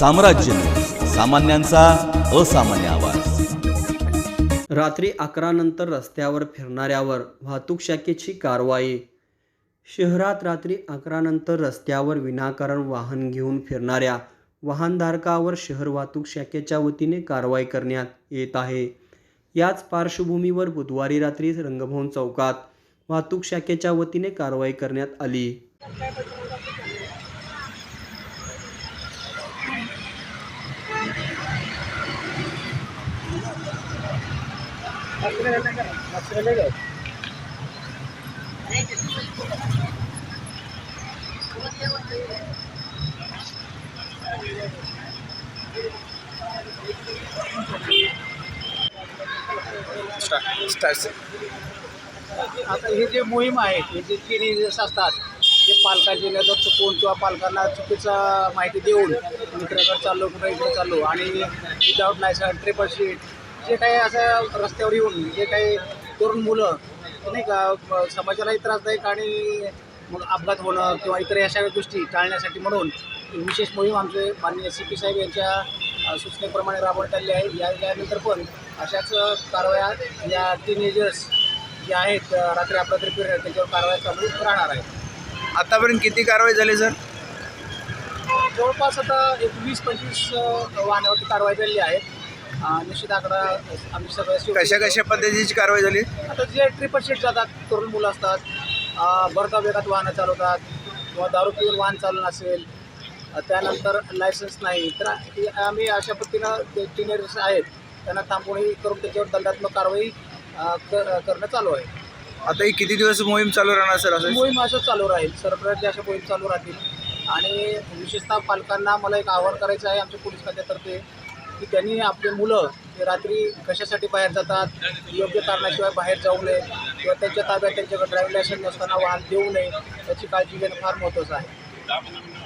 साम्राज्य. सामान्यांचा असामान्य आवाज. रात्री अकरा नंतर रस्त्यावर फिरणाऱ्यावर वाहतूक शाखेची कारवाई. शहरात रात्री अकरा नंतर रस्त्यावर विनाकारण वाहन घेऊन फिरणाऱ्या वाहनधारकावर शहर वाहतूक शाखेच्या वतीने कारवाई करण्यात येत आहे. याच पार्श्वभूमीवर बुधवारी रात्री रंगभवन चौकात वाहतूक शाखेच्या वतीने कारवाई करण्यात आली. आता हे जे मोहीम आहे हे जे तीन असतात जे पालकांची नजर चुकवून किंवा पालकांना चुकीचा माहिती देऊन मित्राकडे चाललो कुठं इकडे चाललो आणि विदाऊट लायसन ट्रिपल शीट जे काही असं रस्त्यावर येऊन जे काही तरुण मुलं नाही का समाजालाही त्रासदायक आणि मग अपघात होणं किंवा इतर अशा गोष्टी टाळण्यासाठी म्हणून विशेष मोहीम आमचे माननीय सी पी साहेब यांच्या सूचनेप्रमाणे राबवण्यात आली आहे. या यानंतर पण अशाच कारवाया या टीनेजर्स जे आहेत रात्री अपरात्री फिरत त्याच्यावर कारवाया चालू राहणार आहे आतापर्यंत किती कारवाई झाली सर? जवळपास आता एक वीस पंचवीस वाहनावरती कारवाई झालेली आहे. निश्चित आकडा आम्ही सगळ्या कशा कशा पद्धतीची कारवाई झाली? आता जे ट्रिपल शीट जातात तरुण मुलं असतात भरता वेगात वाहनं चालवतात किंवा दारू पिऊन वाहन चालवणं असेल त्यानंतर लायसन्स नाही तर आम्ही अशा पद्धतीनं जे टीनेजर्स आहेत त्यांना थांबवणी करून त्याच्यावर दंडात्मक कारवाई करणं चालू आहे. आता ही किती दिवस मोहीम चालू राहणार सर असं? मोहीम असं चालू राहील सरप्राईज अशा मोहीम चालू राहतील. आणि विशेषतः पालकांना मला एक आवाहन करायचं आहे आमच्या पोलीस खात्यातर्फे की त्यांनी आपले मुलं ते रात्री कशासाठी बाहेर जातात योग्य कारणाशिवाय बाहेर जाऊ नये किंवा त्यांच्या ताब्यात त्यांच्याकडे ड्रायव्हिंग लायसन्स नसताना वाहन देऊ नये याची काळजी घेणं फार महत्त्वाचं आहे.